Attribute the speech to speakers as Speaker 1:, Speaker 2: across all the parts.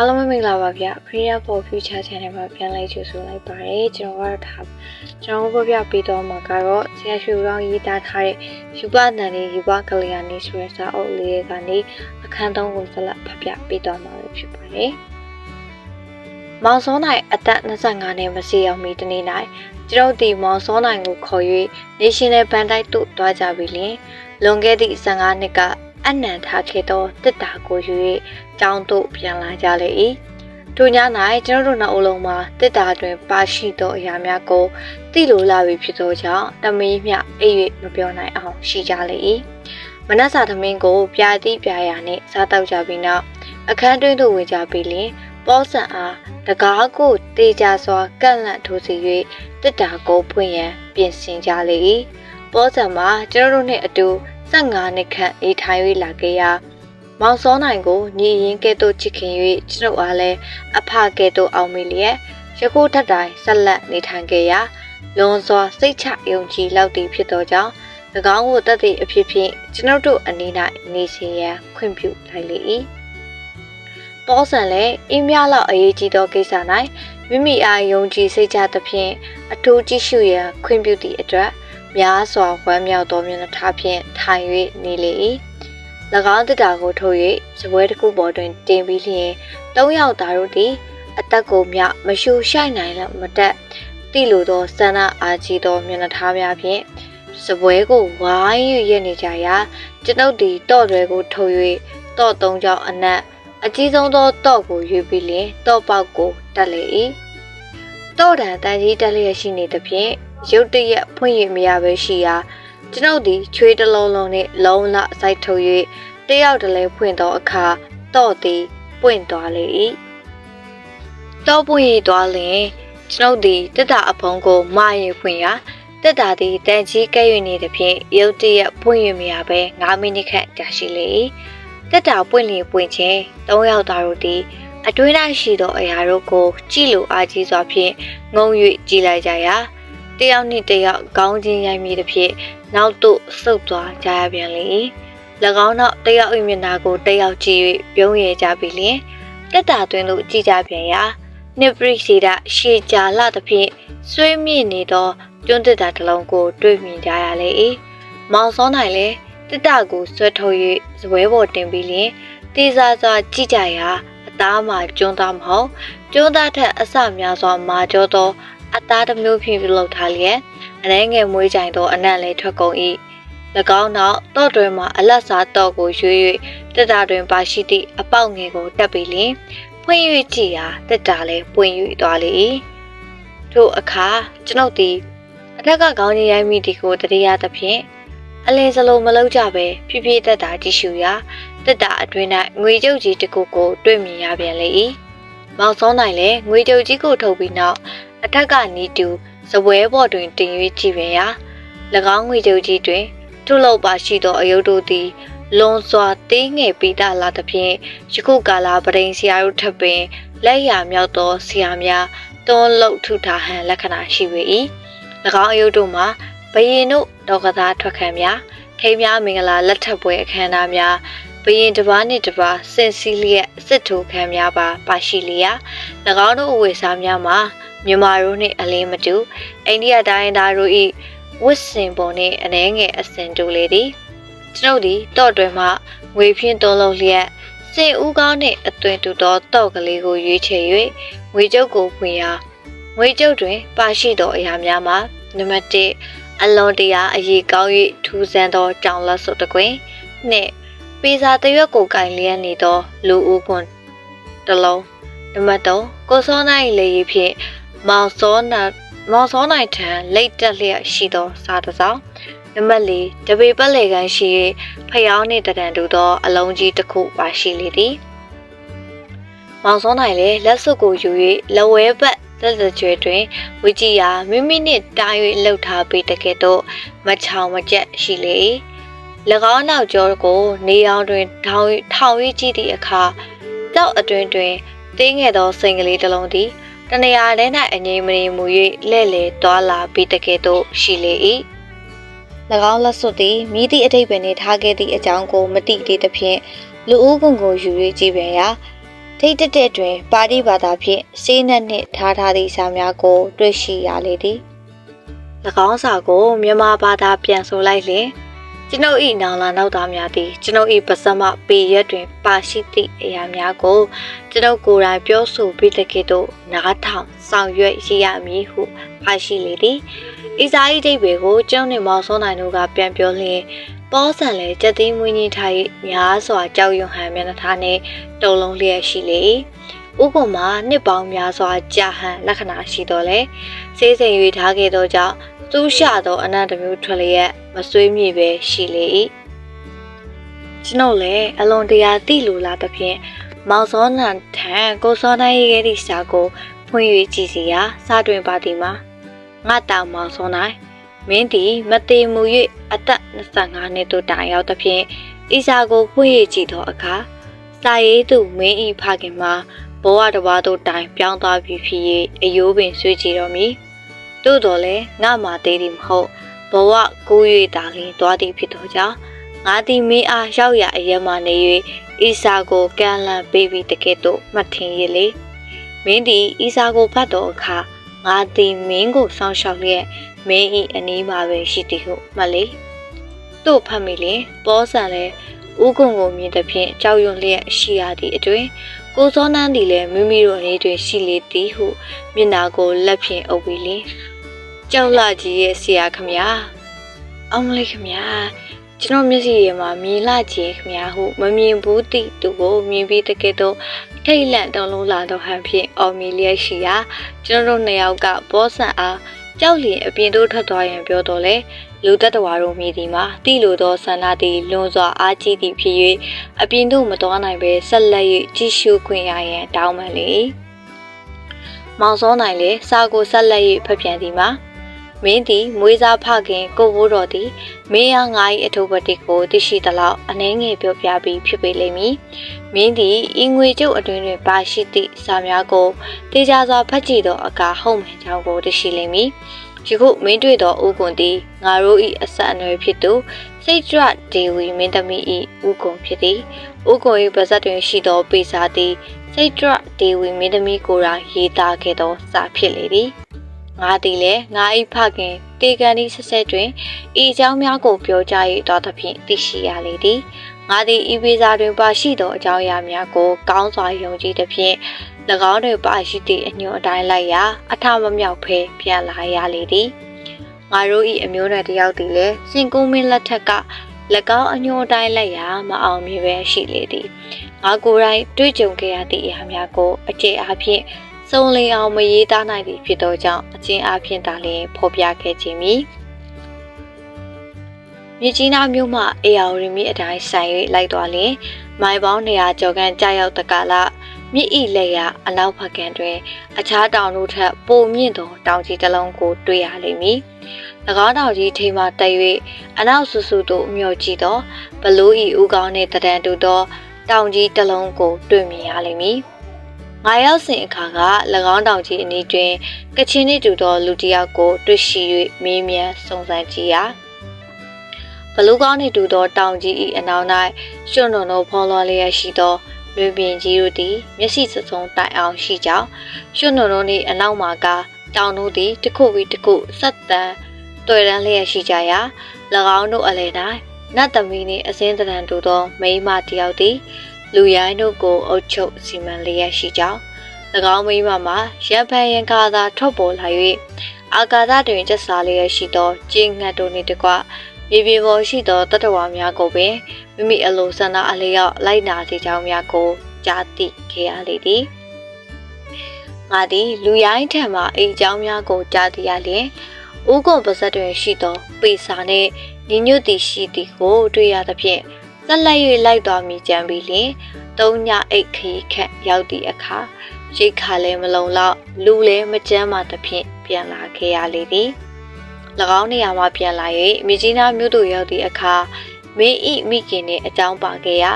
Speaker 1: အားလုံးပဲမင်္ဂလာပါဗျ Freedom for Future Channel မှာပြန်လိုက်ကြိုဆိုလိုက်ပါတယ်ကျွန်တော်ကတော့ဒါကျွန်တော်တို့ပြပြပေးတော့မှာကတော့ဆရာရွှေရောင်းရေးသားထားတဲ့ယူပတန်လေးယူပကလျာဏီဆိုတဲ့စာအုပ်လေးကနေအခန်းသုံးကိုဆက်လက်ဖတ်ပြပေးတော့မှာဖြစ်ပါတယ်မောင်စောနိုင်အသက်25နှစ်မစီအောင်မီတနေ့၌ကျွန်တော်ဒီမောင်စောနိုင်ကိုခေါ်၍ National Band တိုက်သို့တွားကြပြီလျင်လွန်ခဲ့သည့်15နှစ်က အနံထားခဲ့သောတစ်တာကိုယူ၍ကျောင်းသို့ပြန်လာကြလေ၏ထိုည၌ကျွန်တော်တို့နှစ်အုပ်လုံးမှာတစ်တာတွင်ပါရှိသောအရာများကိုသိလိုလာပြီဖြစ်သောကြောင့်တမီးမြအိပ်၍မပြောနိုင်အောင်ရှိကြလေ၏မနက်စာသမင်းကိုပြာတိပြာရာနှင့်စားတောက်ကြပြီးနောက်အခန်းတွင်းသို့ဝင်ကြပြီးလျင်ပေါဆန်အားတကားကိုတေးကြစွာကန့်လန့်ထိုးစီ၍တစ်တာကိုဖွင့်ရန်ပြင်ဆင်ကြလေ၏ပေါဆန်မှာကျွန်တော်တို့နှင့်အတူ 15နှစ်ခန့်အေးထိုင်၍လာခဲ့ရာမောင်စောနိုင်ကိုညီရင်ကဲ့သို့ချစ်ခင်၍ကျွန်ုပ်အားလည်းအဖကဲ့သို့အောင်မိလျက်ယခုထက်တိုင်ဆက်လက်နေထိုင်ခဲ့ရာလွန်စွာစိတ်ချယုံကြည်လောက်သည်ဖြစ်သောကြောင့်၎င်းကိုတတ်သည့်အဖြစ်ဖြင့်ကျွန်ုပ်တို့အနည်း၌နေစီရန်ခွင့်ပြုလိုက်လေ၏ပေါဆန်လည်းအင်းများလောက်အရေးကြီးသောကိစ္စ၌မိမိအားယုံကြည်စိတ်ချသဖြင့်အထူးကြည့်ရှုရန်ခွင့်ပြုသည့်အတွက် များစွာဝမ်းမြောက်သောမျက်နှာထားဖြင့်ထိုင်၍နေလေ၏၎င်းတစ်တာကိုထုတ်၍စပွဲတစ်ခုပေါ်တွင်တင်ပြီးလျင်သုံးယောက်သားတို့သည်အသက်ကိုမြမရှူရှိုက်နိုင်လည်းမတက်တိလိုသောစန္ဒအာကြီးသောမျက်နှာထားများဖြင့်စပွဲကိုဝိုင်း၍ရက်နေကြရာကျွန်ုပ်သည်တော့တွေကိုထုတ်၍တော့သုံးကြောင်အနက်အကြီးဆုံးသောတော့ကိုရွေးပြီးလျင်တော့ပေါက်ကိုတက်လေ၏တော့တန်တန်ကြီးတက်လျက်ရှိနေသဖြင့် ရုတ်တရက်ဖွင့်ရမရပဲရှိရာကျွန်ုပ်သည်ချွေးတလုံးလုံးနှင့်လုံးလစိုက်ထုတ်၍တယောက်တလဲဖွင့်သောအခါတော့သည်ပွင့်သွားလေ၏တော့ပွင့်ရသွားလျင်ကျွန်ုပ်သည်တက်တာအဖုံးကိုမရဖွင့်ရာတက်တာသည်တန်ကြီးကဲ့၍နေသဖြင့်ရုတ်တရက်ဖွင့်ရမရပဲ9မိနစ်ခန့်ကြာရှိလေ၏တက်တာပွင့်လျင်ပွင့်ခြင်း၃ယောက်သားတို့သည်အတွင်း၌ရှိသောအရာတို့ကိုကြည့်လိုအားကြီးစွာဖြင့်ငုံ၍ကြည်လိုက်ကြရာ တယောက်နှင့်တယောက်ခေါင်းချင်းရိုက်မိသည်ဖြင့်နောက်သို့ဆုတ်သွားကြရပြန်လေ၎င်းနောက်တယောက်အိမ်မျက်နှာကိုတယောက်ကြည့်၍ပြုံးရကြပြီလျင်တက်တာတွင်သို့ကြည့်ကြပြန်ရာနှစ်ပရိစီဒရှေကြာလာသဖြင့်ဆွေးမြင့်နေသောကျွန်းတက်တာတစ်လုံးကို တွေ့မြင်ကြရလေ၏မောင်စောနိုင်လည်းတက်တာကိုဆွဲထုတ်၍ဇပွဲပေါ်တင်ပြီးလျင်တေးစားစွာကြည့်ကြရာအသားမှာကျွန်းသားမဟုတ်ကျွန်းသားထက်အဆများစွာမာကျောသော အသားတစ်မျိုးဖြင့်ပြုလုပ်ထားလျက်အနှဲငယ်မွေးကြိုင်သောအနံ့လည်းထွက်ကုန်၏၎င်းနောက်တော့တွင်မှအလတ်စားတော့ကိုရွေး၍တက်တာတွင်ပါရှိသည့်အပေါက်ငယ်ကိုတက်ပြီးလျင်ဖွင့်၍ကြည့်ရာတက်တာလည်းပွင့်၍သွားလေ၏ထို့အခါကျွန်ုပ်သည်အထက်ကခေါင်းကြီးရိုက်မိသည်ကိုတတိယသဖြင့်အလင်းစလုံးမလုံးကြပဲဖြည်းဖြည်းတက်တာကြည့်ရှုရာတက်တာအတွင်း၌ငွေကြုတ်ကြီးတစ်ခုကိုတွေ့မြင်ရပြန်လေ၏မောင်စောနိုင်လည်းငွေကြုတ်ကြီးကိုထုတ်ပြီးနောက် အထက်ကနီးတူစပွဲပေါ်တွင်တင်၍ကြည့်ပြန်ရာ၎င်းငွေကြုတ်ကြီးတွင်ထုလုပ်ပါရှိသောအယုတ်တို့သည် လွန်စွာသေးငယ်ပြီးသားလာသဖြင့်ယခုကာလပရိန်ဆရာတို့ထပ်ပင်လက်ရမြောက်သောဆရာများတွန်းလုတ်ထုထားဟန်လက္ခဏာရှိပေ၏၎င်းအယုတ်တို့မှာဘယင်တို့ဒေါကစားထွက်ခံများထိမ်းများမင်္ဂလာလက်ထပ်ပွဲအခမ်းအနားများဘရင်တစ်ပါးနှင့်တစ်ပါးစင်စီလျက်စစ်ထိုးခံများပါပါရှိလျာ၎င်းတို့အဝေစားများမှာ မြန်မာတို့နှင့်အလင်းမတူအိန္ဒိယတိုင်းသားတို့၏ဝစ်စင်ပေါ်နှင့်အနှဲငယ်အစင်တူလေသည်ကျွန်ုပ်သည်တော့တွင်မှငွေဖြင့်သုံးလုံးလျက်စင်ဦးကောင်းနှင့်အသွင်တူသောတောက်ကလေးကိုရွေးချယ်၍ငွေကျုပ်ကိုဖွင့်ရာငွေကျုပ်တွင် ပါရှိသောအရာများမှာနံပါတ်1အလွန်တရာအရေးကောင်း၍ထူးဆန်းသောကြောင်လက်စုပ်တစ်ကွင်နှင့်ပေစာတရွက်ကိုကင်လျက်နေသောလူဦးကွန်တစ်လုံးနံပါတ်3ကိုစောနိုင်လေဖြင့် မောင်စောနာမောင်စောနိုင်ထံလိတ်တက်လျက်ရှိသောစားတစ်စောင်းနံပါတ်4တပေပတ်လေကန်ရှိ၍ဖျောင်းနှင့်တရံတူသော အလုံးကြီးတစ်ခုပါရှိလေသည်မောင်စောနိုင်လည်းလက်စွပ်ကိုယူ၍လဝဲပတ်သက်သက်ကျွဲတွင်ဝီကြည်ယာမိမိနှင့်တား၍လှုပ်ထားပြီးတကယ်တော့မချောင်မကြက်ရှိလေ၎င်းနောက်ကျောကိုနေအောင်တွင်ထောင်ထောင်၍ကြည့်သည့်အခါတောက်အတွင်တွင်တင်းငယ်သောစိန်ကလေးတစ်လုံးသည် တနေရာထဲ၌အငြိမ်မနေမူ၍လဲ့လေသွာလာပြီးတကယ်တော့ရှိလေ၏၎င်းလက်စွပ်သည်မိသည့်အထိပ်ပင်နှင့်ထားခဲ့သည့်အကြောင်းကိုမသိသေးသဖြင့်လူဦးကွန်ကိုယူ၍ကြည့်ပြန်ရာထိတ်တက်တဲ့တွင် ပါတိဘာသာဖြင့်စေးနှက်နှင့်ထားထားသည့်စာများကို တွေ့ရှိရလေသည်၎င်းစာကိုမြန်မာဘာသာပြန်ဆိုလိုက်လျင် ကျွန်ုပ်၏နောင်လာနောက်သားများသည်ကျွန်ုပ်၏ပစမပေရက်တွင် ပါရှိသည့်အရာများကိုကျွန်ုပ်ကိုယ်တိုင်ပြောဆိုပြီးတကယ်တော့နားထောင်ဆောင်ရွက်ရရမည်ဟုပါရှိလေသည်။ဣဇာ၏ဒိတ်ဘေကိုကျောင်းနှင့်မောင်စောနိုင်တို့ကပြန်ပြောလျင်ပေါဆန်လည်းကြက်သိမ်းမွေးညင်းထား၏များစွာကြောက်ရွံ့ဟန်မျက်နှာထားနှင့်တုံလုံးလျက်ရှိလေ၏။ဥက္ကုမှာနှစ်ပေါင်းများစွာကြာဟန်လက္ခဏာရှိတော်လဲစေးစိမ်၍ထားခဲ့သောကြောင့် သူ့ရှာသောအနန္တမျိုးထွက်လျက်မဆွေးမြေပဲရှိလေ၏ကျွန်ုပ်လည်းအလွန်တရာသိလိုလာသဖြင့်မောင်စောနန်ထံကိုစောနိုင်ရဲ့ဒီစာကိုဖွင့်၍ကြည့်စီရာစတွင်ပါသည်မှာငါတောင်မောင်စောနိုင်မင်းသည်မသေးမူ၍အသက်25နှစ်သို့တိုင်ရောက်သဖြင့်ဤစာကိုဖွင့်ရကြည့်သောအခါစာရေးသူမင်းဤဖခင်မှာဘဝတစ်ပါးသို့တိုင်ပြောင်းသွားပြီဖြစ်၍အယိုးပင်ဆွေးကြည့်တော်မူ သို့တော်လည်းငါမှသေးသည်မဟုတ်ဘဝကိုး၍တာလင်းသွားသည်ဖြစ်သောကြောင့်ငါသည်မင်းအားရောက်ရအယမနေ၍အီစာကိုကမ်းလှမ်းပေးပြီးတကယ်တော့မှတ်ထင်ရလေမင်းသည်အီစာကိုဖတ်တော်အခါငါသည်မင်းကိုစောင့်ရှောက်လျက်မင်း၏အနီးမှာပဲရှိသည်ဟုမှတ်လေတို့ဖတ်မိလင်ပေါ်ဆန်လဲဥကုံကိုမြင်သဖြင့်ကြောက်ရွံ့လျက်ရှိရသည့်အတွင်ကိုစောနန်းသည်လည်းမိမိတို့အနေတွင်ရှိလေသည်ဟုမျက်နာကိုလက်ဖြင့်အုပ်ပြီးလင် ကြောက်လာကြီးရဲ့ဆရာခမညာအောင်မလေးခမညာကျွန်တော်မျက်စိထဲမှာမြင်လာကြီးခမညာဟုမမြင်ဘူးသည့်သူကိုမြင်ပြီးတကယ်တော့ထိတ်လန့်တုံလုံးလာတော့ဟန်ဖြင့်အော်မီလျက်ရှိရာကျွန်တော်တို့နှစ်ယောက်ကဘောဆန်အားကြောက်လျင်အပြင်သို့ထွက်သွားရန်ပြောတော့လေလူသက်တော်တို့မြည်သည်မှာတိလိုသောဆန္ဒသည်လွန်စွာအားကြီးသည်ဖြစ်၍အပြင်သို့မတော်နိုင်ပဲဆက်လက်၍ကြည့်ရှုခွင့်ရရန်တောင်းပန်လေ။မောင်စောနိုင်လေစာကိုဆက်လက်၍ဖတ်ပြန်သည်မှာ မင်းသည်မွေးစားဖခင်ကိုဘိုးတော်သည်မင်းအားငါ၏အထုပ်ပတိကိုသိရှိသလောက်အနှဲငယ်ပြောပြပြီးဖြစ်ပေလိမ့်မည်။မင်းသည်အင်ငွေကျုပ်အတွင်တွင်ပါရှိသည့်စာများကိုတေချာစွာဖတ်ကြည့်သောအခါဟုတ်မှန်ကြောင်းကိုသိရှိလိမ့်မည်။ယခုမင်းတွေ့သောဥကွန်သည်ငါတို့၏အဆက်အနွယ်ဖြစ်သူစိတ်ကြွဒေဝီမင်းသမီး၏ဥကွန်ဖြစ်သည်။ဥကွန်၏ပါဇက်တွင်ရှိသောပေစာသည်စိတ်ကြွဒေဝီမင်းသမီးကိုယ်တိုင်ရေးသားခဲ့သောစာဖြစ်လေသည်။ ငါသည်လည်းငါ၏ဖခင်တေကန်ဤဆက်ဆက်တွင်ဤအကြောင်းများကိုပြောကြား၍တော်သဖြင့်သိရှိရလေသည်ငါသည်ဤပေစာတွင်ပါရှိသောအကြောင်းအရာများကိုကောင်းစွာယုံကြည်သဖြင့်၎င်းတွင်ပါရှိသည့်အညွှန်အတိုင်းလိုက်ရာအထမမြောက်ဖဲပြန်လာရလေသည်ငါတို့၏အမျိုးနယ်တယောက်သည်လည်းရှင်ကုန်းမင်းလက်ထက်က၎င်းအညွှန်အတိုင်းလိုက်ရာမအောင်မြင်ပဲရှိလေသည်ငါကိုယ်တိုင်တွေ့ကြုံခဲ့ရသည့်အရာများကိုအကျေအားဖြင့် စုံလင်အောင်မရေးသားနိုင်သည်ဖြစ်သောကြောင့်အချင်းအဖျင်သာလျှင်ဖော်ပြခဲ့ခြင်းမီမြကြီးနားမြို့မှအေယာရီမီအတိုင်းဆိုင်၍လိုက်သွားလျင်မိုင်ပေါင်း200ကျော်ခန့်ကြာရောက်တကလာမြစ်ဤလက်ရအနောက်ဘက်ကန်တွင် အခြားတောင်တို့ထက်ပိုမြင့်သောတောင်ကြီးတစ်လုံးကိုတွေ့ရလိမ့်မည်၎င်းတောင်ကြီးထိမှတက်၍အနောက်ဆူဆူသို့မျှော်ကြည့်သောဘလူးဤဦးကောင်းနှင့်တံတန်တူသောတောင်ကြီးတစ်လုံးကိုတွေ့မြင်ရလိမ့်မည်။ ငါရောက်စဉ်အခါက၎င်းတောင်ကြီးအနီးတွင်ကချင်နှင့်တူသောလူတစ်ယောက်ကိုတွေ့ရှိ၍မေးမြန်းစုံစမ်းကြည့်ရာဘလူးကောင်းနှင့်တူသောတောင်ကြီး၏အနောက်၌ရွှွန်တော်သောဖော်လော်လျက်ရှိသောလွင်ပြင်ကြီးတို့သည်မျက်စိစစုံတိုင်အောင်ရှိကြောင်းရွှွန်တော်တို့၏အနောက်မှာကတောင်တို့သည်တစ်ခုပြီးတစ်ခုဆက်တန်တွေ့ရန်လျက်ရှိကြရာ၎င်းတို့အလယ်၌နတ်သမီးနှင့်အစင်းတရံတူသောမိန်းမတယောက်သည် လူရိုင်းတို့ကိုအုပ်ချုပ်စီမံလျက်ရှိကြောင်း၎င်းမိမမှာရံဖန်ရံခါသာထွက်ပေါ်လာ၍အာကာသတွင်ကျဆာလျက်ရှိသောကျင်းငတ်တို့နှင့်တကွမြေပြင်ပေါ်ရှိသောတတဝါများကိုပင်မိမိအလိုဆန္ဒအလျောက်လိုက်နာစေကြောင်းများကိုကြားသိခဲ့ရလေသည်ငါသည်လူရိုင်းထံမှအိမ်เจ้าများကိုကြားသိရလျင်ဥက္ကုံပါဇက်တွင်ရှိသောပေစာနှင့်ညီညွတ်သည်ရှိသည်ကိုတွေ့ရသဖြင့် ဆက်လက်၍လိုက်သွားမိကြံပြီးလျင်သုံးညအိတ်ခရီးခန့်ရောက်သည့်အခါရိတ်ခါလည်းမလုံလောက်လူလည်းမကြမ်းမှသဖြင့်ပြန်လာခဲ့ရလေသည်၎င်းနေရာမှပြန်လာ၍မြကြီးနားမြို့သို့ရောက်သည့်အခါမင်းဤမိခင်နှင့်အကြောင်းပါခဲ့ရာ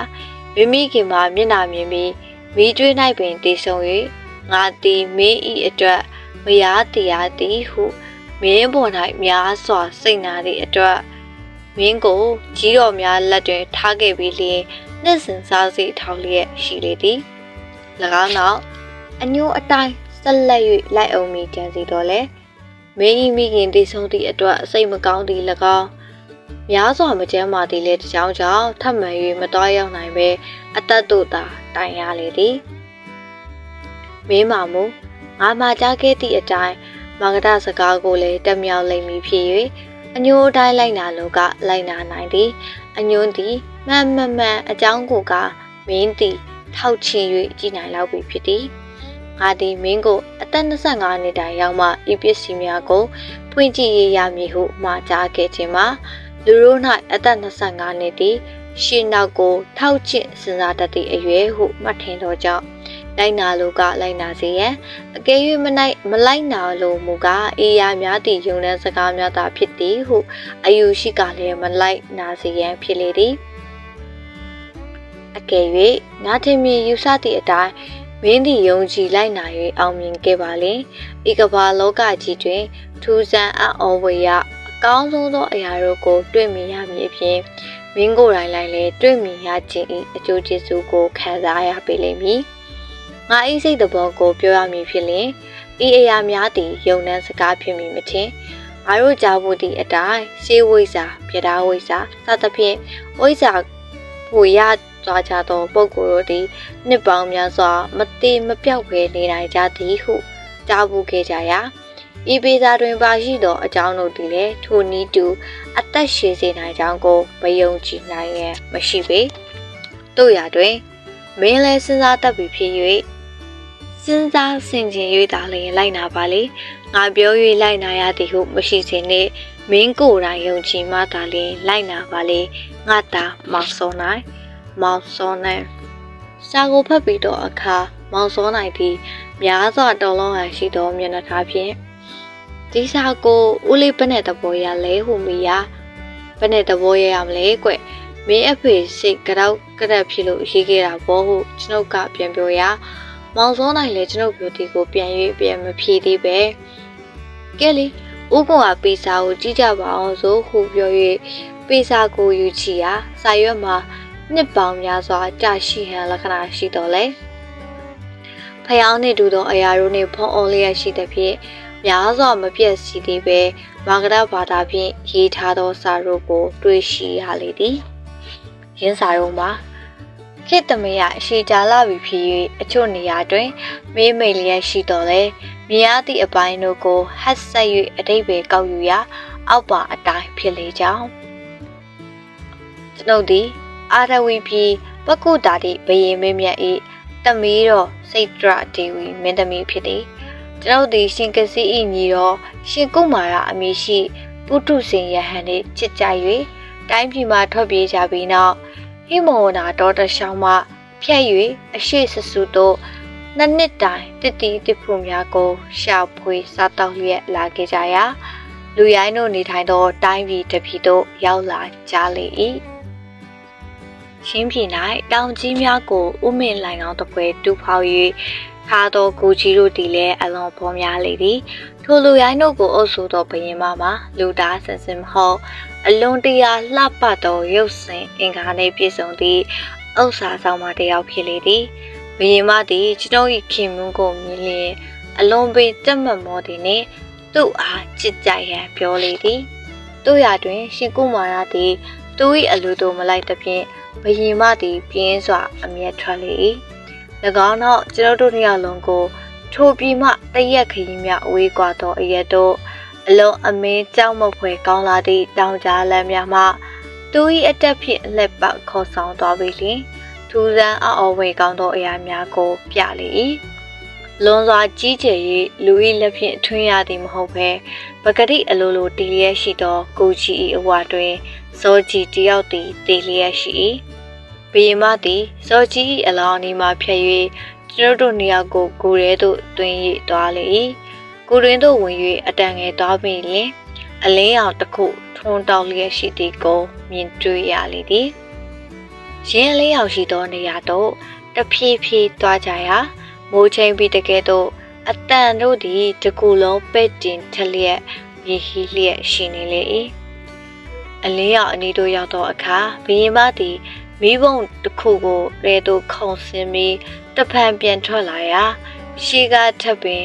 Speaker 1: မိမိခင်မှာမျက်နာမြင်ပြီးမိကျွေး၌ပင်တည်ဆုံ၍ငါသည်မင်းဤအတွက်မယားတရားသည်ဟုမင်းပေါ်၌များစွာစိတ်နာသည့်အတွက် မင်းကိုကြီးတော်များလက်တွင်ထားခဲ့ပြီးလျင်နှစ်စဉ်စားစီထောက်လျက်ရှိလေသည်၎င်းနောက်အညိုးအတိုင်းဆက်လက်၍လိုက်အောင်မိကြံစီတော့လေမင်းကြီးမိခင်တည်ဆုံးသည့်အတွက်စိတ်မကောင်းသည့်၎င်းများစွာမကျမ်းမာသည့်လေတကြောင်ကြောင့်ထပ်မံ၍မတော်ရောက်နိုင်ပဲအသက်တို့သာတိုင်ရလေသည်မင်းမမူငါမှကြားခဲ့သည့်အတိုင်းမဂဒစကားကိုလည်းတက်မြောက်လိမ့်မည်ဖြစ်၍ အညိုးအတိုင်းလိုက်နာလို့ကလိုက်နာနိုင်သည်အညွန်းသည်မှန်မှန်မှန်အကြောင်းကိုကမင်းသည်ထောက်ချင်၍ကြည်နိုင်လောက်ပြီဖြစ်သည်ငါသည်မင်းကိုအသက်25နှစ်တိုင်ရောက်မှဤပစ္စည်းများကိုဖွင့်ကြည့်ရရမည်ဟုမှာကြားခဲ့ခြင်းမှာလူတို့၌အသက်25နှစ်သည်ရှင်နောက်ကိုထောက်ချစ်စဉ်းစားတတ်သည့်အရွယ်ဟုမှတ်ထင်သောကြောင့် လိုက်နာလိုကလိုက်နာစေရန်အကယ်၍မနိုင်မလိုက်နာလိုမူကားအေးရများသည့်ယုံတဲ့စကားများသာဖြစ်သည်ဟုအယူရှိကလည်းမလိုက်နာစေရန်ဖြစ်လေသည်အကယ်၍နာထင်မြင်ယူဆသည့်အတိုင်းမင်းသည်ယုံကြည်လိုက်နာ၍အောင်မြင်ခဲ့ပါလေဤကဘာလောကကြီးတွင်ထူးဆန်းအံ့ဩဝေရအကောင်းဆုံးသောအရာတို့ကို တွေ့မြင်ရမည်အပြင်မင်းကိုယ်တိုင်လိုက်လည်းတွေ့မြင်ရခြင်း၏အကျိုးကျေးဇူးကိုခံစားရပေလိမ့်မည် ငါဤစိတ်တဘောကိုပြောရမည်ဖြစ်လျင်ဤအရာများသည်ယုံနှံစကားဖြစ်မည်မထင်ငါတို့ကြားဖို့သည့်အတိုင်းရှေးဝိဇ္ဇာပြဒါဝိဇ္ဇာစသဖြင့်ဝိဇ္ဇာကိုရသွားကြသောပုဂ္ဂိုလ်တို့သည်နှစ်ပေါင်းများစွာမတိမပြောက်ဘဲနေနိုင်ကြသည်ဟုကြားဘူးခဲ့ကြရာဤပေသာတွင်ပါရှိသောအကြောင်းတို့သည်လည်းထိုနည်းတူအသက်ရှည်စေနိုင်ကြောင်းကိုမယုံကြည်နိုင်ရန်မရှိပေတို့ရာတွင် မင်းလည်းစဉ်းစားတတ်ပြီဖြစ်၍စဉ်းစားဆင်ခြင်၍သာလျှင်လိုက်နာပါလေငါပြော၍လိုက်နာရသည်ဟုမရှိစေနှင့်မင်းကိုယ်တိုင်ယုံကြည်မှသာလျှင်လိုက်နာပါလေငါသာမောင်စောနိုင်မောင်စောနိုင်စာကိုဖတ်ပြီးတော့အခါမောင်စောနိုင်သည်များစွာတော်လုံးဟန်ရှိသောမျက်နှာထားဖြင့်ဒီစာကိုဦးလေးဘယ်နဲ့တဘောရလဲဟုမိယာဘယ်နဲ့တဘောရရမလဲကွ မင်းအဖေစိတ်ကြောက်ကြက်ဖြစ်လို့ရေးခဲ့တာဘောဟုကျွန်ုပ်ကပြန်ပြောရာမောင်စောနိုင်လည်းကျွန်ုပ်ပြောတီကိုပြန်၍ပြန်မဖြေသေးပဲကဲလေဥက္ကဝပေစာကိုကြည့်ကြပါအောင်ဆိုဟုပြော၍ပေစာကိုယူချီရာစာရွက်မှာနှစ်ပေါင်းများစွာကြာရှိဟန်လက္ခဏာရှိတော်လဲဖျောင်းနှင့်တူသောအရာတို့နှင့်ဖုံးအောင်လျက်ရှိသဖြင့်များစွာမပြတ်စီသေးပဲမာဂဒဘာသာဖြင့်ရေးထားသောစာတို့ကို တွေ့ရှိရလေသည် ရင်းစာရုံးမှာခေတ္တမယရှေကြာလာပြီဖြစ်၍အချို့နေရာတွင် မေးမိန်လျက်ရှိတော်လဲမြင်ရသည့်အပိုင်းတို့ကိုဟတ်ဆက်၍အတိတ်ပဲကောက်ယူရာ အောက်ပါအတိုင်းဖြစ်လေကြောင်းကျွန်ုပ်သည်အာရဝီပြည်ပကုတာတိဘယေမင်းမြတ်၏တမီးတော်စိတ်တရဒေဝီမင်းသမီးဖြစ်သည်ကျွန်ုပ်သည်ရှင်ကစီ၏ညီတော်ရှင်ကုမာရအမည်ရှိပုထုဇဉ်ယဟန်နှင့်ချစ်ကြ၍တိုင်းပြည်မှထွက်ပြေးကြပြီးနောက် ဟိမောနာဒေါ်တရှောင်းမှဖြတ်၍အရှိဆဆူတို့နှစ်နှစ်တိုင်တတိတဖူများကို ရှာဖွေစားတောက်လျက်လာခဲ့ကြရာလူရိုင်းတို့နေထိုင်သောတိုင်းပြည်တစ်ပြည်သို့ရောက်လာကြလေ၏ရှင်းပြည်၌တောင်ကြီးများကိုဥမင်လိုင်အောင်တပွဲတူဖောက်၍ ခါတော်ကိုကြီးတို့သည်လည်းအလွန်ပေါ်များလေသည်ထိုလူရိုင်းတို့ကိုအုပ်စုသောဘရင်မမှာလူသားဆင်စင်မဟုတ်အလွန်တရာလှပသောရုပ်စင်အင်္ဂါနှင့်ပြည့်စုံသည့်ဥစ္စာဆောင်မတယောက်ဖြစ်လေသည်ဘရင်မသည်ကျွန်ုပ်၏ခင်မွန်းကိုမြင်လျင်အလွန်ပင်တက်မတ်မောသည်နှင့်သူ့အားချစ်ကြရန်ပြောလေသည်တို့ရတွင်ရှင်ကုမာရသည်သူ၏အလိုတို့မလိုက်သဖြင့်ဘယင်မသည်ပြင်းစွာအမျက်ထွက်လေ၏၎ င်းနောက်ကျွန်ုပ်တို့နှစ်ယောက်လုံးကိုထိုပြီးမှတရက်ခရီးများအဝေးကွာသောအရက်တို့အလုံးအမင်းကြောက်မဖွယ်ကောင်းလာသည့်တောင်ကြားလမ်းများမှသူ၏အတက်ဖြင့်လက်ပတ်ခေါ်ဆောင်သွားပြီလျှင်ထူးဆန်းအော်ဝေကောင်းသောအရာများကိုပြလေ၏လွန်စွာကြီးကျယ်၍လူ၏လက်ဖြင့်ထွင်းရသည်မဟုတ်ဘဲပဂတိအလိုလိုတည်လျက်ရှိသောကိုကြီး၏အဝတွင်ဇောကြီးတယောက်သည်တည်လျက်ရှိ၏ ဘီယမသည်ဇောကြီး၏အလောင်းအနီးမှဖြတ်၍ကျွန်ုပ်တို့နေရာကိုကိုရဲသို့တွင်၍သွားလေ၏ကိုတွင်သို့ဝင်၍အတန်ငယ်သွားပြီလျင်အလင်းအောင်တစ်ခုထွန်းတောက်လျက်ရှိသည်ကိုမြင်တွေ့ရလေသည်ရင်းလေးအောင်ရှိသောနေရာသို့တဖြည်းဖြည်းသွားကြရာမိုးချိန်ပြီးတကယ်တော့အတန်တို့သည်တကူလုံးပဲ့တင်ထလျက်မြေဟီလျက်ရှိနေလေ၏အလင်းရောက်အနီးတို့ရောက်သောအခါဘရင်မသည် မိဘုံတစ်ခုကိုရဲသူခုံစင်းပြီးတဖန်ပြန်ထွက်လာရာရှေးကထပ်ပင်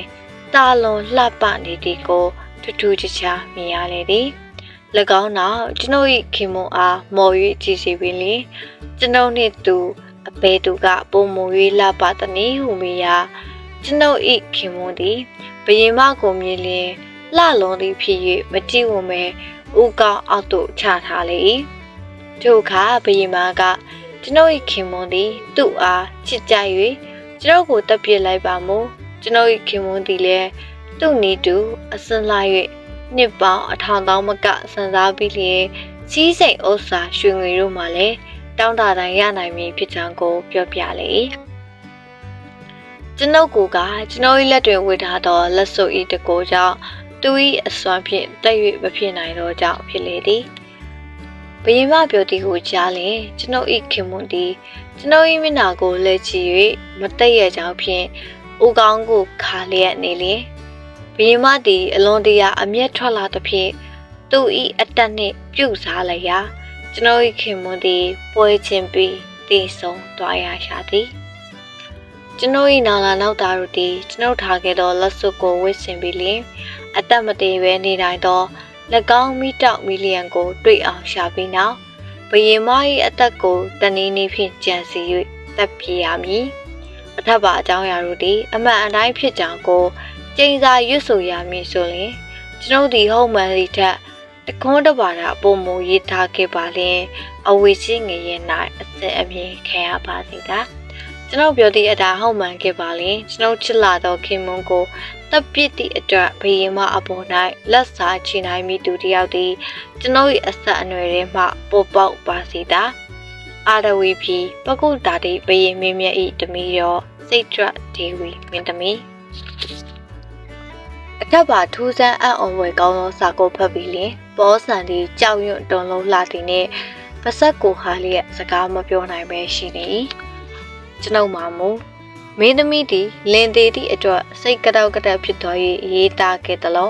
Speaker 1: တာလွန်လှပနေသည်ကိုထူးထူးခြားခြားမြင်ရလေသည်၎င်းနောက်ကျွန်ုပ်၏ခင်မွန်အားမော်၍ကြည်စီပင်လေကျွန်ုပ်နှင့်သူအပေသူကပုံမူ၍လှပသည်ဟုမိရာကျွန်ုပ်၏ခင်မွန်သည်ဘယင်မကိုမြင်လျင်လှလွန်သည်ဖြစ်၍မကြည့်ဝမဲဥကောင်းအောက်သို့ချထားလေ၏ ထိုအခါဘယင်မကကျွန်ုပ်၏ခင်မွန်သည်သူ့အားချစ်ကြ၍ကျွန်ုပ်ကိုတပ်ပြစ်လိုက်ပါမို့ကျွန်ုပ်၏ခင်မွန်သည်လည်းသူ့နီးတူအစင်လာ၍နှစ်ပေါင်းအထောင်တောင်းမကစံစားပြီးလျင်စီးစိမ်ဥစ္စာရွှေငွေတို့မှလည်းတောင်းတတိုင်းရနိုင်မည်ဖြစ်ကြောင်းကိုပြောပြလေ၏ကျွန်ုပ်ကကျွန်ုပ်၏လက်တွင်ဝေထားသောလက်စွပ်၏တကိုကြောင့်သူ၏အစွမ်းဖြင့်တက်၍မဖြစ်နိုင်သောကြောင့်ဖြစ်လေသည် ဘယင်မပြောသည်ကိုကြားလျင်ကျွန်ုပ်၏ခင်မွန်သည်ကျွန်ုပ်၏မျက်နှာကိုလက်ချီ၍မတက်ရကြောင်းဖြင့်ဦးကောင်းကိုခါလျက်နေလျင်ဘယင်မသည်အလွန်တရာအမျက်ထွက်လာသဖြင့်သူ၏အတက်နှင့်ပြုတ်စားလိုက်ရာကျွန်ုပ်၏ခင်မွန်သည်ပွဲချင်းပြီးတည်ဆုံသွားရရှာသည်ကျွန်ုပ်၏နာလာနောက်သားတို့သည်ကျွန်ုပ်ထားခဲ့သောလက်စွပ်ကိုဝစ်ဆင်ပြီးလျင်အသက်မသေးဘဲနေနိုင်သော၎ င်းမိတောက်မီလီယံကိုတွေ့အောင်ရှာပြီးနောက်ဘယင်မ၏အသက်ကိုတနည်းနည်းဖြင့်ကြံစီ၍တပ်ပြေရမည်အထက်ပါအကြောင်းအရာတို့သည်အမှန်အတိုင်းဖြစ်ကြောင်းကိုကျိန်စာရွတ်ဆိုရမည်ဆိုရင်ကျွန်ုပ်သည်ဟုတ်မှန်သည့်ထက်တခွန်းတပါတာပုံမူရေးထားခဲ့ပါလျင်အဝေရှိငရင်၌အစင်အမြင်ခံရပါစေသာ ကျွန်ုပ်ပြောသည့်အတာဟုတ်မှန်ခဲ့ပါလျင်ကျွန်ုပ်ချစ်လာသောခင်မွန်းကိုတပ်ပစ်သည့်အတွက်ဘယင်မအပေါ်၌လက်စာချီနိုင်မိသူတယောက်သည်ကျွန်ုပ်၏အဆက်အနွယ်ထဲမှပေါ်ပေါက်ပါစေသာအာရဝီဖြီပကုတာတိဘယင်မင်းမြတ်၏တမီရောစိတ်ကြွဒေဝီမင်းသမီးအထက်ပါထူးဆန်းအံ့ဩဖွယ်ကောင်းသောစာကိုဖတ်ပြီးလင်ဘောဆန်သည်ကြောက်ရွံ့တုန်လုံးလှသည်နှင့်ပါဆက်ကိုဟာလျက်စကားမပြောနိုင်ပဲရှိနေ ကျွန်ုပ်မှာမူမင်းသမီးသည်လင်သေးသည့်အတွက်စိတ်ကြောက်ကတက်ဖြစ်သွား၍ရေးသားခဲ့သလို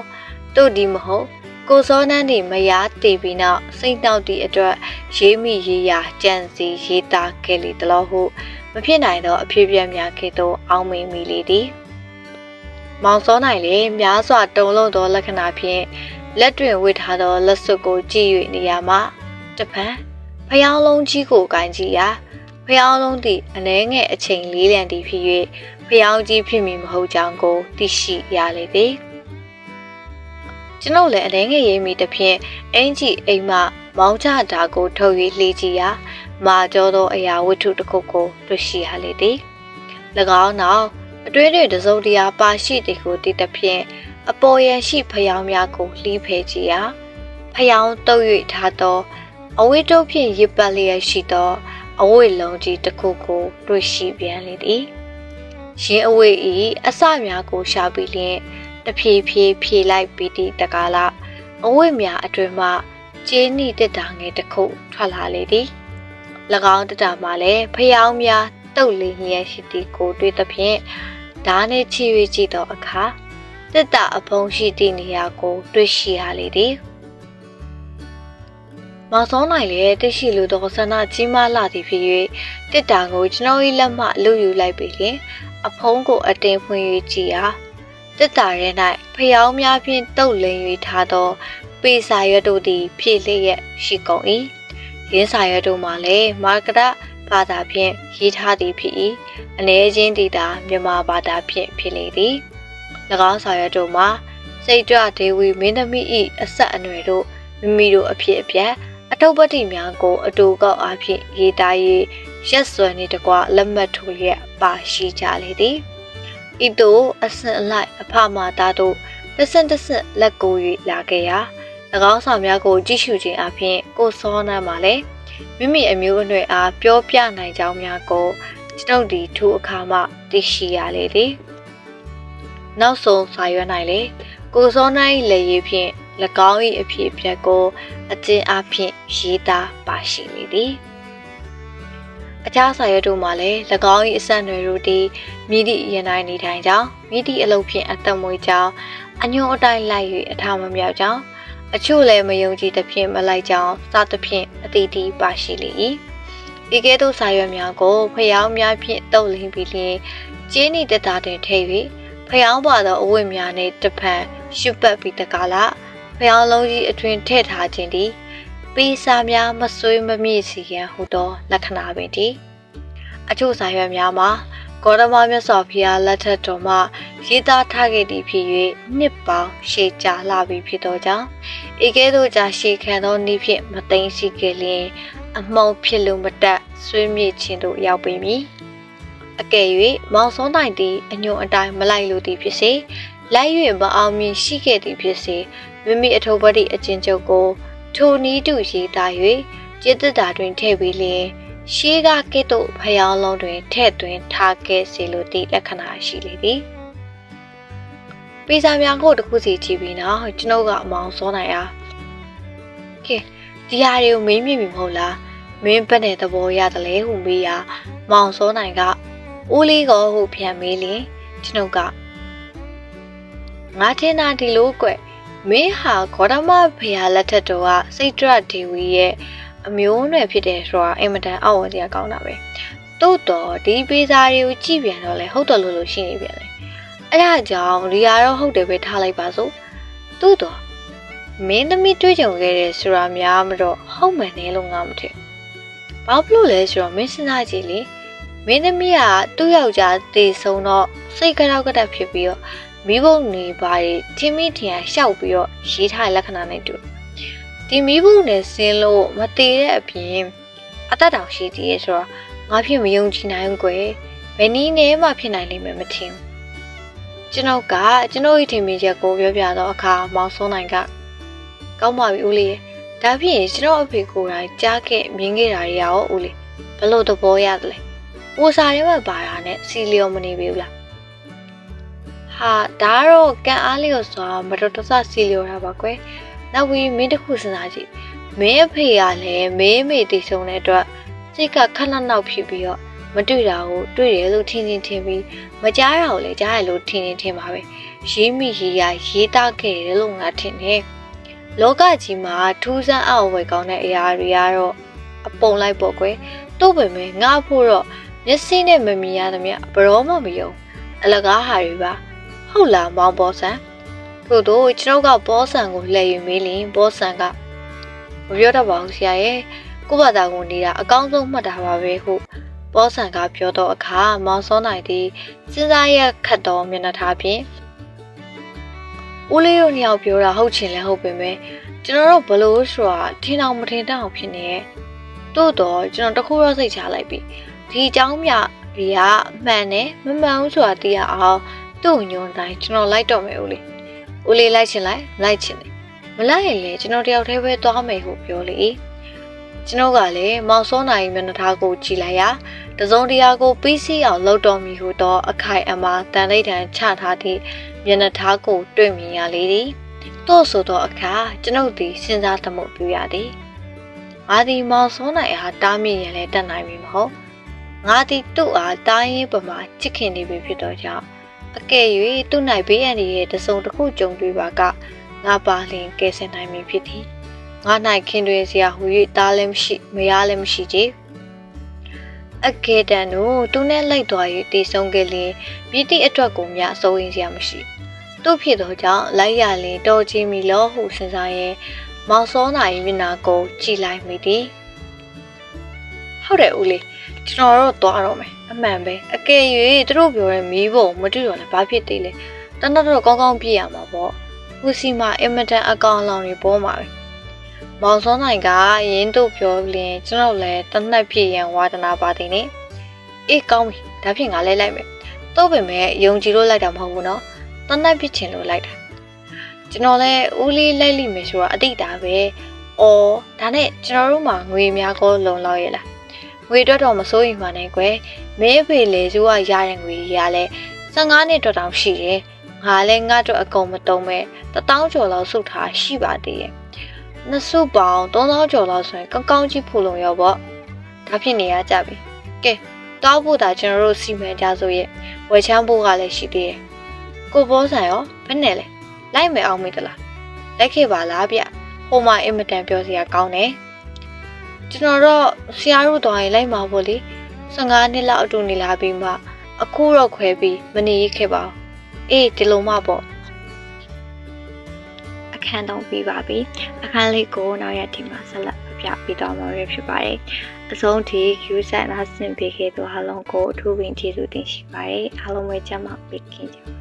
Speaker 1: တို့ဒီမဟုတ်ကိုစောနန်းသည်မယားတည်ပြီးနောက်စိတ်နှောက်သည့်အတွက်ရေးမိရေးရာကြံစီရေးသားခဲ့လေသလိုဟုမဖြစ်နိုင်သောအဖြစ်အပျက်များကဲ့သို့အောင်းမိမိလေသည်မောင်စောနိုင်လည်းများစွာတုံလုံးသောလက္ခဏာဖြင့်လက်တွင်ဝတ်ထားသောလက်စွပ်ကိုကြည့်၍နေရာမှာတပံဖျောင်းလုံးကြီးကိုကင်ကြည့်ရာ ဖျောင်းလုံးသည်အနှဲငယ်အချိန်လေးလံသည်ဖြစ်၍ဖျောင်းကြီးဖြစ်မည်မဟုတ်ကြောင်းကိုသိရှိရလေသည်ကျွန်ုပ်လည်းအနှဲငယ်ရေးမိသဖြင့်အင်ကြီးအိမ်မှမောင်းချတာကိုထုတ်၍လှေးကြည့်ရာမာကျော်သောအရာဝတ္ထုတစ်ခုကိုတွေ့ရှိရလေသည်၎င်းနောက်အတွင်းတွင်တစုံတရာပါရှိသည်ကိုသိသဖြင့်အပေါ်ရန်ရှိဖျောင်းများကိုလှီးဖယ်ကြည့်ရာဖျောင်းတုပ်၍ထားသောအဝိတုပ်ဖြင့်ရစ်ပတ်လျက်ရှိသော အဝိလုံးကြီးတစ်ခုကိုတွေ့ရှိပြန်လေသည်ရင်းအဝိဤအစများကိုရှာပြီးလျင်တဖြည်းဖြည်းဖြေလိုက်ပြီးသည့်တကားလအဝိများအတွင်မှကျင်းနီတက်တာငယ်တစ်ခုထွက်လာလေသည်၎င်းတက်တာမှလည်းဖျောင်းများတုတ်လင်းရရှိသည်ကိုတွေ့သဖြင့်ဓာနှင့်ချီ၍ကြည့်သောအခါတက်တာအဖုံးရှိသည့်နေရာကို တွေ့ရှိရလေသည် မောင်စောနိုင်လည်းတရှိလူသောဆန္ဒကြီးမားလာသည်ဖြစ်၍တစ်တာကိုကျွန်တော်၏လက်မှလူယူလိုက်ပြီလျင်အဖုံးကိုအတင်းဖွင့်၍ကြည်ရာတစ်တာရဲ၌ဖျောင်းများဖြင့်တုတ်လိမ်၍ထားသော ပေစာရွက်တို့သည် ဖြည့်လျက်ရှိကုန်၏ရင်းစာရွက်တို့မှာလည်းမာကရဘာသာဖြင့်ရေးထားသည်ဖြစ်၏အ ਨੇ ချင်းတည်တာမြန်မာဘာသာဖြင့်ဖြစ်လေသည်၎င်းစာရွက်တို့မှာစိတ်ကြွဒေဝီမင်းသမီး၏အဆက်အနွယ်တို့မိမိတို့အဖြစ်အပျက် အထုပ်ပတိများကို အတူကောက်အားဖြင့်ရေးသားရေးရက်စွဲနေတကွလက်မှတ်ထိုးလျက်ပါရှိကြလေသည်ဤသို့အစင်အလိုက်အဖမာသားတို့တဆင့်တဆင့်လက်ကို၍လာခဲ့ရာ၎င်းဆောင်များကိုကြည့်ရှုခြင်းအပြင်ကိုစောနာမှလည်းမိမိအမျိုးအနွယ်အားပြောပြနိုင်ကြောင်းများကိုကျွန်ုပ်ဒီထူအခါမှသိရှိရလေသည်နောက်ဆုံးစာရွက်၌လေကိုစောနိုင်လေရေးဖြင့်၎ င်း၏အဖြစ်အပျက်ကိုအကျဉ်းအဖြစ်ရေးသားပါရှိနေသည်အခြားစာရွက်တို့မှာလည်း၎င်း၏အဆက်အနွယ်တို့သည်မိသည့်ရင်တိုင်းနေထိုင်ကြောင်းမိသည့်အလုပ်ဖြင့်အသက်မွေးကြောင်းအညွန်အတိုင်းလိုက်၍အထာမမြောက်ကြောင်းအချို့လည်းမယုံကြည်သဖြင့်မလိုက်ကြောင်းစသဖြင့်အတိအသီးပါရှိလေ၏ဤကဲ့သို့စာရွက်များကိုဖျောင်းများဖြင့်တုပ်လင်းပြီးလျှင်ကျင်းဤတတာတွင်ထည့်၍ဖျောင်းပါသောအဝတ်များနှင့်တစ်ဖန်ရှုပ်ပတ်ပြီးတကားလား ဖျောင်းလုံးကြီးအတွင်ထည့်ထားခြင်းသည်ပေစာများမဆွေးမမြင့်စီရန်ဟူသောလက္ခဏာပင်တည်းအချို့စာရွက်များမှာဂေါတမမြတ်စွာဘုရားလက်ထက်တော်မှရေးသားထားခဲ့သည်ဖြစ်၍နှစ်ပေါင်းရှည်ကြာလာပြီဖြစ်သောကြောင့်ဤကဲ့သို့ကြာရှည်ခံသောနည်းဖြင့်မသိမ်းရှိခဲ့လျင် အမှုံဖြစ်လို့မတက်ဆွေးမြေ့ခြင်းသို့ရောက်ပေမည်အကယ်၍မောင်စောနိုင်သည်အညွန်အတိုင်းမလိုက်လို့သည်ဖြစ်စေလိုက်၍မအောင်မြင်ရှိခဲ့သည်ဖြစ်စေ မိမိအထုပ်ပတိအချင်းချုပ်ကို ထိုနီးတူရေးသား၍จิตတာတွင်ထည့်ပြီးလျင်ရှေးကကဲ့သို့ဖျောင်းလုံးတွင်ထည့်သွင်းထားခဲ့စေလိုသည့်လက္ခဏာရှိလေသည်ပေစာများကိုတစ်ခုစီကြည့်ပြီးနောက်ကျွန်ုပ်ကအမောင်စောနိုင်အားကဲဒီဟာတွေကိုမေးမိပြီမဟုတ်လားမင်းဘက်နဲ့သဘောရတယ်လေဟုမေးရာမောင်စောနိုင်ကဦးလေးကောဟုပြန်မေးလင်ကျွန်ုပ်ကငါထင်တာဒီလိုကွ မင်းဟာဂေါတမဖေဟာလက်ထက်တော်ကစိတ်ဒရဒေဝီရဲ့အမျိုးအနွယ်ဖြစ်တယ်ဆိုတာအင်မတန်အောက်ဝန်းစရာကောင်းတာပဲတိုးတော့ဒီပေးစာတွေကိုကြည့်ပြန်တော့လေဟုတ်တယ်လို့လို့ရှိနေပြန်တယ်အဲ့ဒါကြောင့်ရီယာတော့ဟုတ်တယ်ပဲထားလိုက်ပါစို့တိုးတော့မင်းသမီးတွေးကြုံခဲ့တဲ့ဆိုတာများမတော့ဟုတ်မှန်တယ်လို့ငါမထင်ဘာဖြစ်လို့လဲဆိုတော့မင်းစဉ်းစားကြည့်လေမင်းသမီးကသူ့ယောက်ျားတေဆုံးတော့စိတ်ကြောက်ကတက်ဖြစ်ပြီးတော့ မိဘုံနေပါထင်းမိထင်ရှောက်ပြီးတော့ရေးထားတဲ့လက္ခဏာနဲ့တူဒီမိဘုံနဲ့ဆင်းလို့မတည်တဲ့အပြင်အသက်တောင်ရှိသေးရဲ့ဆိုတော့ငါဖြစ်မယုံကြည်နိုင်ဘူးကွယ်ဘယ်နည်းနဲ့မှဖြစ်နိုင်လိမ့်မယ်မထင်ဘူးကျွန်ုပ်ကကျွန်ုပ်၏ထင်မြင်ချက်ကိုပြောပြတော့အခါမောင်စိုးနိုင်ကကောင်းပါပြီဦးလေးဒါဖြင့်ကျွန်တော်အဖေကိုယ်တိုင်ကြားခဲ့မြင်ခဲ့တာတွေရောဦးလေးဘလို့သဘောရတယ်လဲပူစာထဲမှာပါတာနဲ့စီလျော်မနေပြီလား ဟာဒါကတော့ကန်အားလေးကိုဆိုတာမတော်တဆစီလျော်တာပါကွယ်နောက်ပြီးမင်းတခုစဉ်းစားကြည့်မင်းအဖေကလည်းမင်းမေတီဆုံးတဲ့အတွက်စိတ်ကခက်နောက်ဖြစ်ပြီးတော့မတွေ့တာကိုတွေ့တယ်လို့ထင်ထင်ထင်ပြီးမကြားတာကိုလည်းကြားရလို့ထင်ထင်ထင်ပါပဲရေးမိရေးရရေးသားခဲ့တယ်လို့ငါထင်တယ်လောကကြီးမှာထူးဆန်းအောက်ဝယ်ကောင်းတဲ့အရာတွေကတော့အပုံလိုက်ပေါ့ကွယ်တို့ပဲမဲ့ငါဖို့တော့မျက်စိနဲ့မမြင်ရသမျှဘရောမှမယုံအလကားဟာတွေပါ ဟုတ်လားမောင်ဘောဆန်ထို့သောကျွန်တော်ကဘောဆန်ကိုလှည့်ယူမေးလင်ဘောဆန်ကမပြောတတ်ပါဘူးဆရာရဲ့ကို့ဘာသာကိုနေတာအကောင်းဆုံးမှတ်တာပါပဲဟုဘောဆန်ကပြောတော့အခါမောင်စောနိုင်သည်စဉ်းစားရခတ်သောမျက်နှာထားဖြင့်ဦးလေးတို့နှစ်ယောက်ပြောတာဟုတ်ချင်လဲဟုတ်ပေမဲ့ကျွန်တော်တို့ဘလို့ဆိုတာထင်အောင်မထင်တတ်အောင်ဖြစ်နေရဲ့တို့တော့ကျွန်တော်တခုတော့စိတ်ချလိုက်ပြီဒီအကြောင်းမြတွေကမှန်တယ်မမှန်ဘူးဆိုတာသိရအောင် သူ့ညွန်တိုင်းကျွန်တော်လိုက်တော့မယ်ဦးလေးဦးလေးလိုက်ချင်လိုက်လိုက်ချင်တယ်မလိုက်ရင်လေကျွန်တော်တယောက်တည်းပဲသွားမယ်ဟုပြောလေကျွန်တော်ကလည်းမောင်စောနိုင်မျက်နှာထားကိုကြည်လိုက်ရာတစုံတရာကိုပြီးစီးအောင်လှုပ်တော်မူဟုသောအခိုင်အမာတန်လိတ်တန်ချထားသည့်မျက်နှာထားကိုတွေ့မြင်ရလေသည်သို့ဆိုသောအခါကျွန်ုပ်သည်စဉ်းစားသမှုပြုရသည်ငါသည်မောင်စောနိုင်အားတားမြင်ရလဲတတ်နိုင်ပြီမဟုတ်ငါသည်သူ့အားတားရင်ပမာချစ်ခင်နေပြီဖြစ်သောကြောင့် အကယ်၍သူ့၌ဘေးရန်ရဲ့တစုံတစ်ခုကြုံတွေ့ပါကငါပါလင်ကယ်ဆယ်နိုင်မည်ဖြစ်သည်ငါ၌ခင်တွင်စရာဟူ၍တားလည်းမရှိမရလည်းမရှိကြအကယ်တန်တို့သူနဲ့လိုက်သွား၍တည်ဆုံးခဲ့လျင်မြစ်တိအတွက်ကိုမြအစိုးရင်စရာမရှိသူ့ဖြစ်သောကြောင့်လိုက်ရလင်တော်ချင်းမီလောဟုစဉ်းစားရင်မောင်စောနာ၏မျက်နှာကိုကြည်လိုက်မိသည်ဟုတ်တယ်ဦးလေးကျွန်တော်တို့သွားတော့မယ် အမှန်ပဲအကယ်၍သူတို့ပြောတဲ့မီးပုံမတွေ့တော့လည်းဘာဖြစ်သေးလဲတန်းတော့ကောင်းကောင်းပြည့်ရမှာပေါ့ဟူစီမှာအင်မတန်အကောင်လောင်တွေပေါ်မှာပဲမောင်စောနိုင်ကရင်းတို့ပြောလင်ကျွန်တော်လည်းတနက်ဖြစ်ရန်ဝါဒနာပါသည်နိအေးကောင်းပြီဒါဖြင့်ငါလဲလိုက်မယ်တော့ပေမဲ့ယုံကြည်လို့လိုက်တာမဟုတ်ဘူးနော်တနက်ဖြစ်ချင်လို့လိုက်တာကျွန်တော်လည်းဦးလေးလိုက်လိမ့်မယ်ဆိုတာအတိတ်တာပဲအော်ဒါနဲ့ကျွန်တော်တို့မှာငွေများကောလုံလောက်ရဲ့လား ငွေအတွက်တော့မစိုးရိမ်ပါနဲ့ကွယ်မင်းဖေလေစုကရတဲ့ငွေကြီးကလည်း15နှစ်တော့တောင်ရှိတယ်ငါလည်းငါ့အတွက်အကုန်မတုံးမဲ့1000ကျော်လောက်စုထားရှိပါသေးရဲ့နှစ်စုပေါင်း3000ကျော်လောက်ဆိုရင်ကောင်းကောင်းကြီးဖူလုံရောပေါ့ဒါဖြစ်နေရကြပြီကဲတောက်ဖို့ဒါကျွန်တော်တို့စီမံကြဆိုရဲ့ဝယ်ချမ်းဖို့ကလည်းရှိသေးတယ်ကိုဘောဆန်ရောဘယ်နဲ့လဲလိုက်မယ်အောင်မေးတလားလိုက်ခဲ့ပါလားဗျဟိုမှာအင်မတန်ပြောစရာကောင်းတယ် ကျွန်တော်တော့ဆရာတို့သွားရင်လိုက်မှာပေါ့လေ15နှစ်လောက်အတူနေလာပြီးမှအခုတော့ခွဲပြီးမနေရခဲ့ပါဘူးအေးဒီလိုမှပေါ့အခန်းတော့ပြီးပါပြီအခန်းလေးကိုနောက်ရက်ဒီမှာဆက်လက်ပြပြီးတော့မှာပဲဖြစ်ပါတယ်အဆုံးထိ user နားဆင်ပေးခဲ့သူအားလုံးကိုအထူးပင်ကျေးဇူးတင်ရှိပါတယ်အားလုံးပဲကြမ်းမှပေးခင်ကြပါ